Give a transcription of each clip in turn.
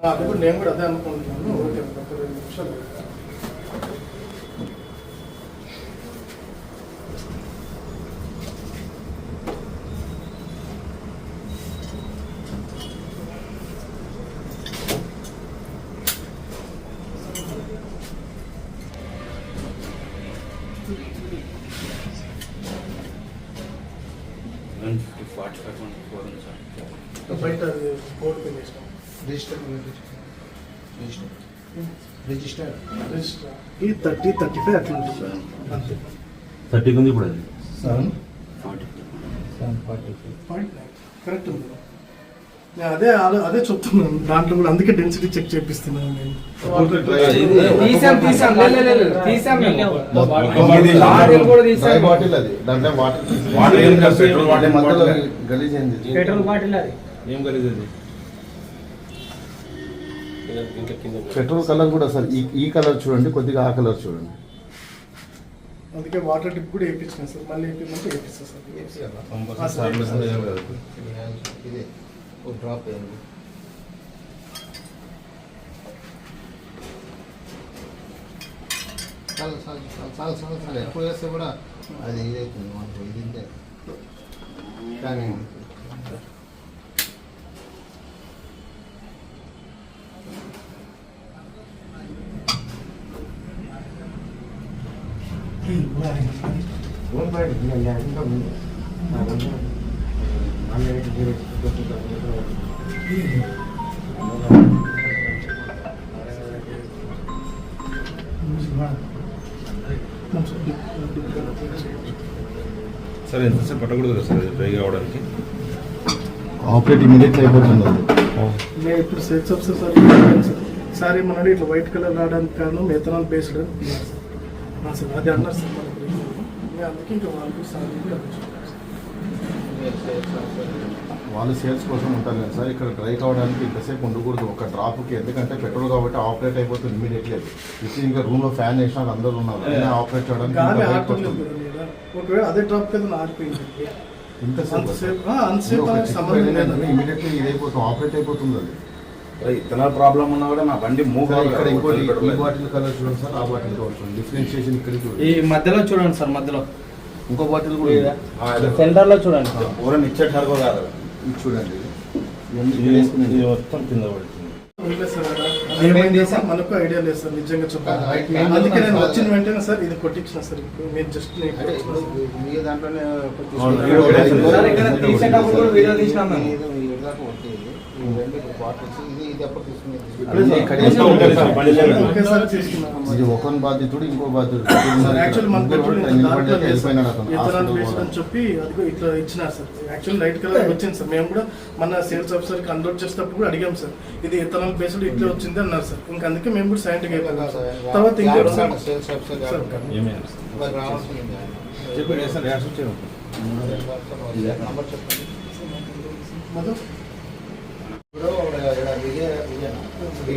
అది కూడా నేను కూడా అదే అనుకుంటున్నాను. ఓకే ఒక రెండు నిమిషాలు ఫార్టీ ఫైవ్ ఫోర్ ఉంది సార్ బయట అది పెన్ చేసినాం రిజిస్టర్ రిజిస్టర్ రిజిస్టర్ రిజిస్టర్ ఈ థర్టీ థర్టీ ఫైవ్ అట్లా ఉంటుంది సార్? అంతే. థర్టీకి ఉంది ఇప్పుడు అది. Seven forty seven forty nine correct ఉంది నేను అదే అదే చెప్తున్నాను. దాంట్లో కూడా అందుకే డెన్సిటీ చెక్ చేపిస్తున్నాను నేను. బాటిల్ అది ఏం పెట్రోల్ బాటిల్. గలీజ్ అయింది. పెట్రోల్ బాటిల్ అది. ఏం కలిగి అది పెట్రోల్ కలర్ కూడా సార్ ఈ ఈ కలర్ చూడండి కొద్దిగా ఆ కలర్ చూడండి. అందుకే వాటర్ టిప్ కూడా వేయించిన సార్ మళ్ళీ వేయించమంటే వేపిస్తా సార్. సార్లు ఏం కాదు ఇది ఒక డ్రాప్ అయింది చాలు చాలు చాలు చాలు చాలు ఎక్కువ వేస్తే కూడా అది ఇదవుతుంది మనకు ఇది. కానీ సార్ ఎంతసేపు పట్టకూడదు కదా సార్? డ్రై కావడానికి ఆపరేట్ ఇమీడియట్ అయిపోతుంది. అది నేను ఇప్పుడు సెట్స్ అప్ సార్ సార్ ఏమన్నాడు ఇట్లా వైట్ కలర్ రావడానికి కారణం ఎథనాల్ బేస్డ్ సార్ అది అన్నారు సార్ అందుకే ఇంకా వాళ్ళకి. వాళ్ళు సేల్స్ కోసం ఉంటారు కదా సార్. ఇక్కడ డ్రై కావడానికి ఇంతసేపు ఉండకూడదు. ఒక డ్రాప్కి ఎందుకంటే పెట్రోల్ కాబట్టి ఆపరేట్ అయిపోతుంది ఇమీడియట్లీ. అది ఇప్పుడు ఇంకా రూమ్లో ఫ్యాన్ వేసిన అందరూ ఉన్నారు. ఆపరేట్ చేయడానికి. ఒకవేళ అదే డ్రాప్ కదా ఆరిపోయింది. ఇంతసేపు ఇమీడియట్లీ ఇదైపోతుంది. ఆపరేట్ అయిపోతుంది అది. ఇతనాల ప్రాబ్లం ఉన్నా కూడా నా బండి మూవ్ ఇక్కడ ఇంకోటి ఈ బాటిల్ కలర్ చూడండి సార్ ఆ బాటిల్ కలర్ చూడండి. డిఫరెన్షియేషన్ ఇక్కడ ఈ మధ్యలో చూడండి సార్ మధ్యలో. ఇంకో బాటిల్ కూడా. సెంటర్లో చూడండి పూర ఇచ్చేటారు కాదు. ఇది చూడండి. మొత్తం కింద పడుతుంది? మనకు ఐడియా లేదు సార్ నిజంగా చెప్పాలి అందుకే నేను కాదు. వచ్చిన వెంటనే సార్ ఇది కొట్టించిన సార్ మీరు జస్ట్ మీ దాంట్లోనే ఇది ఒక బాధ్యతుడు ఇంకో బాధ్యతుడు. చెప్పి అదిగో ఇట్లా ఇచ్చినారు సార్. యాక్చువల్లీ లైట్ కలర్ వచ్చింది సార్. మేము కూడా మన సేల్స్ ఆఫీసర్కి అన్లోడ్ చేసేటప్పుడు కూడా అడిగాం సార్. ఇది ఇతరాల్ బేస్డ్ ఇట్లా వచ్చింది అన్నారు సార్. ఇంకా అందుకే మేము కూడా సైంటిఫిక్ అయిపోయాం సార్. తర్వాత ఇంకోటి సార్. చెప్పండి సార్ నంబర్ చెప్పండి మధు ఇప్పుడు ఇక్కడ విజయ విజయన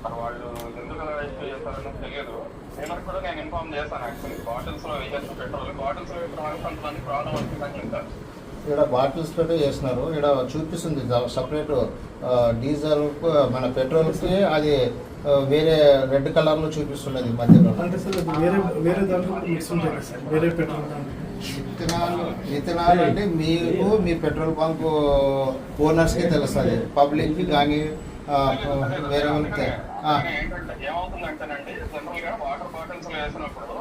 ఆ. వాళ్ళు ఎందుకు అలా ఇష్యూ చేస్తారని తెలియదు. నేను కూడా నేను ఇన్ఫార్మ్ చేశాను యాక్చువల్లీ బాటిల్స్లో వేయచ్చు పెట్రోల్ బాటిల్స్లో వల్ల కొంతమంది ప్రాబ్లం వస్తుందని చెప్తారు. ఇక్కడ బాటిల్స్ తోటే చేస్తున్నారు. ఇక్కడ చూపిస్తుంది సపరేట్ డీజిల్ మన పెట్రోల్కి అది వేరే రెడ్ కలర్లో చూపిస్తున్నది మధ్యలో. విత్తనాలు విత్తనాలు అంటే మీకు మీ పెట్రోల్ బంక్ ఓనర్స్కి తెలుస్తుంది. పబ్లిక్కి కానీ వేరే వాళ్ళకి ఏంటంటే ఏమవుతుందంటేనండి జనరల్గా వాటర్ బాటిల్స్లో వేసినప్పుడు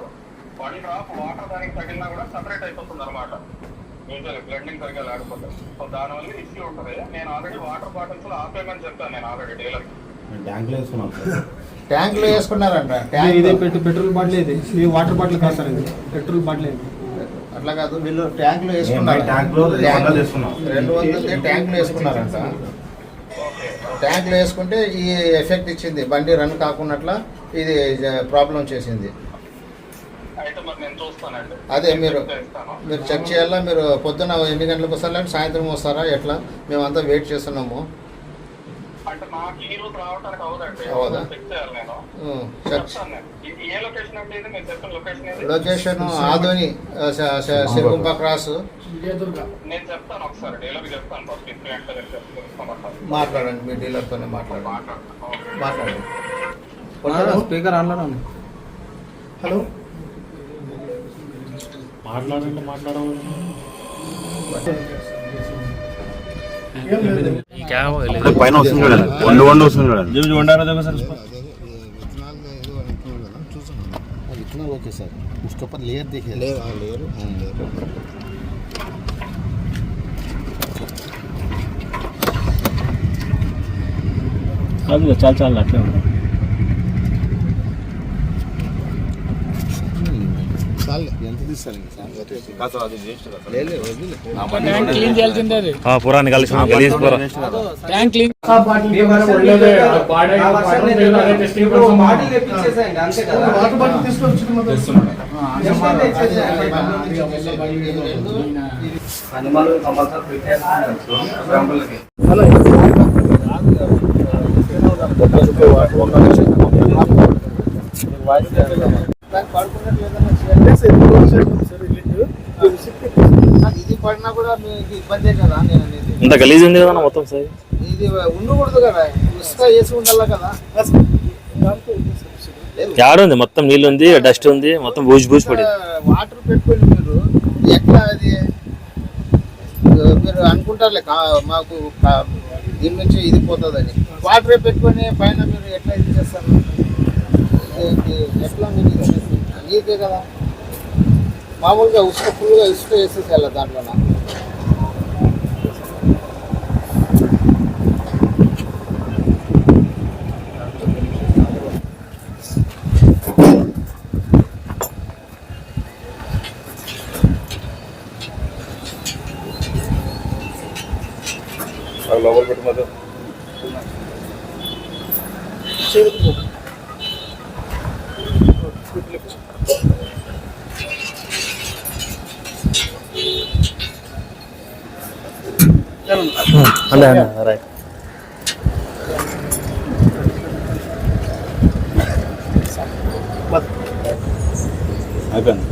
వన్ డ్రాప్ వాటర్ దానికి తగిలినా కూడా సపరేట్ అయిపోతుంది అనమాట యూజువల్ బ్లెండింగ్ సరిగ్గా లేకపోతే. సో దానివల్ల ఇష్యూ ఉంటుంది. నేను ఆల్రెడీ వాటర్ బాటిల్స్లో ఆపేయమని నేను ఆల్రెడీ డీలర్ ట్యాంక్లో వేసుకున్నాం సార్. ట్యాంక్లో వేసుకున్నారంట. ఇదే ట్యాంక్ పెట్టు పెట్రోల్ బాటిల్ ఇది. ఇది వాటర్ బాటిల్ కాదు సార్ ఇది. పెట్రోల్ బాటిల్ ఇది. అట్లా కాదు వీళ్ళు ట్యాంక్లో మేము వేసుకున్నారు రెండు వందలు వేసుకున్నాం. రెండు వందలు ట్యాంక్లో వేసుకున్నారంట. ఓకే ట్యాంక్లో వేసుకుంటే ఈ ఎఫెక్ట్ ఇచ్చింది. బండి రన్ కాకున్నట్ల ఇది ప్రాబ్లం చేసింది. అదే మీరు మీరు చెక్ చేయాలా? మీరు పొద్దున ఎన్ని గంటలకు వస్తారా సాయంత్రం వస్తారా? ఎట్లా? మేమంతా వెయిట్ చేస్తున్నాము. అంటే నాకు ఈ రోజు రావడానికి అవదండి. అవదా? చెక్ చేయాలి నేను. చెప్తాను నేను. ఇది ఏ లొకేషన్ అంటే ఇది? మీరు చెప్పిన లొకేషన్ ఏది? లొకేషన్ ఆదోని సిరుగుంప క్రాస్ నేను చెప్తాను ఒకసారి డీలర్కి చెప్తాను ఫస్ట్ మాట్లాడండి మీ డీలర్తోనే మాట్లాడండి. మాట్లాడండి. స్పీకర్ ఆన్లో ఉంది. హలో? మాట్లాడండి మాట్లాడవాలి ఏం లేదు పైన వస్తుంది చూడండి వండు వండు వస్తుంది చూడండి జీవి వండారా సార్ విత్తనాలు ఓకే సార్ उसके ऊपर लेयर देखिए लेयर हाँ लेयर हाँ लेयर కాదు చాలా చాలా అట్లే ఉంది పురాన్ని కలిసి గలీజ్ పురా. ట్యాంక్ క్లీన్ ఆ బాటిల్ ఒళ్ళేదే, ఆ బాడీ ఇంత గలీజ్ ఉంది కదా మొత్తం సార్ ఇది ఉండకూడదు కదా ఇసుక వేసి ఉండాలి కదా? యాడ్ ఉంది మొత్తం నీళ్ళు ఉంది డస్ట్ ఉంది మొత్తం బూజు బూజు పడింది. వాటర్ పెట్టుకొని మీరు ఎట్లా అది మీరు అనుకుంటారులే కా- మాకు దీని నుంచి ఇది పోతుందని. వాటర్ పెట్టుకొని పైన మీరు ఎట్లా ఇది చేస్తారు? ఎట్లా మీరు ఇది కదా. మామూలుగా ఉసుక ఫుల్గా ఇసుక వేసేసేయాలి దాంట్లో అదే అదే రైట్. అయిపోయింది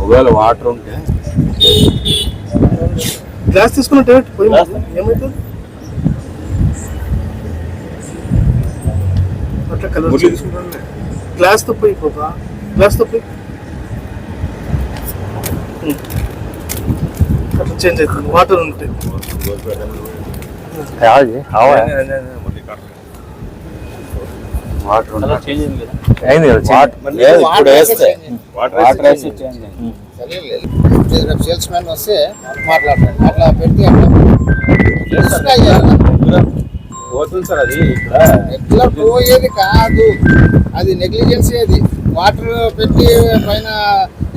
ఒకవేళ వాటర్ ఉంటే. గ్లాస్ తీసుకున్న డైరెక్ట్ పోయి గ్లాస్? ఏమవుతుంది అట్లా కలర్ మురళి గ్లాస్తో పోయి పోతా. గ్లాస్తో పోయి. ఉం. అట్లా చేంజ్ అవుతుంది. వాటర్ ఉంటాయి సేల్స్ మ్యాన్ వస్తే. మాట్లాడతాను అట్లా పెడితే? పోతుంది సార్ అది. ఎట్లా పోయేది కాదు. అది నెగ్లిజెన్సీ అది వాటర్ పెట్టి పైన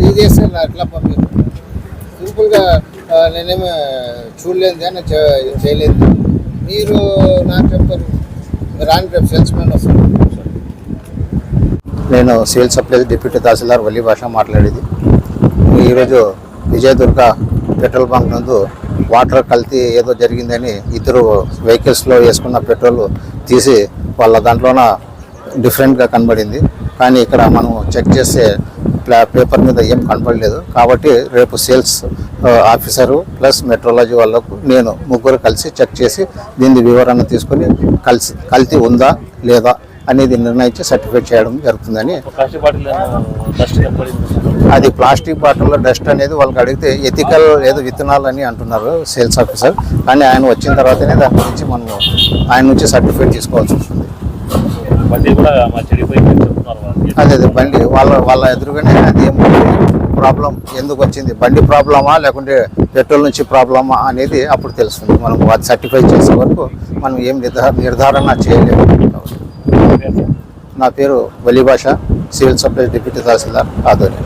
ఇది చేస్తారు? అట్లా పంపి సింపుల్గా నేనేమి చూడలేదు అని చేయలేదు. మీరు నాకు చెప్తారు మీరు రాని రేపు సేల్స్ మ్యాన్ వస్తారు నేను సేల్స్ అప్లైజ్ డిప్యూటీ తహసీల్దార్ వల్లి భాష మాట్లాడేది. ఈరోజు విజయదుర్గ పెట్రోల్ బంక్ నందు వాటర్ కల్తీ ఏదో జరిగిందని ఇద్దరు వెహికల్స్లో వేసుకున్న పెట్రోల్ తీసి వాళ్ళ దాంట్లోన డిఫరెంట్గా కనబడింది. కానీ ఇక్కడ మనం చెక్ చేసే ప్లా- పేపర్ మీద ఏం కనపడలేదు. కాబట్టి రేపు సేల్స్ ఆఫీసరు ప్లస్ మెట్రాలజీ వాళ్ళకు నేను ముగ్గురు కలిసి చెక్ చేసి దీని వివరణ తీసుకొని కలిసి కల్తీ ఉందా లేదా అనేది నిర్ణయించి సర్టిఫికేట్ చేయడం జరుగుతుందని. అది ప్లాస్టిక్ బాటిల్లో డస్ట్ అనేది వాళ్ళకి అడిగితే ఎథికల్ ఏదో విత్తనాలు అని అంటున్నారు సేల్స్ ఆఫీసర్. కానీ ఆయన వచ్చిన తర్వాతనే దాని గురించి మనం ఆయన నుంచి సర్టిఫికేట్ తీసుకోవాల్సి వస్తుంది. అదే అదే బండి వాళ్ళ వాళ్ళ ఎదురుగానే అది ఏం ప్రాబ్లం ఎందుకు వచ్చింది? బండి ప్రాబ్లమా? లేకుంటే పెట్రోల్ నుంచి ప్రాబ్లమా అనేది అప్పుడు తెలుస్తుంది. మనం అది సర్టిఫై చేసే వరకు మనం ఏం నిర్ధారణ చేయలేము. నా పేరు Valibasha civil supply deputy tahsildar ఆధ్వర్యం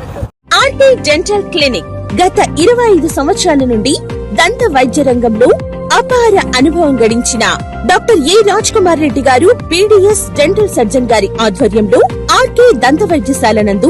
ఆర్టీ డెంటల్ క్లినిక్ గత ఇరవై ఐదు సంవత్సరాల నుండి దంత వైద్య రంగంలో అపార అనుభవం గడించిన doctor A Raj Kumar Reddy garu PDS dental surgeon గారి ఆధ్వర్యంలో ఆర్కే దంత వైద్యశాల నందు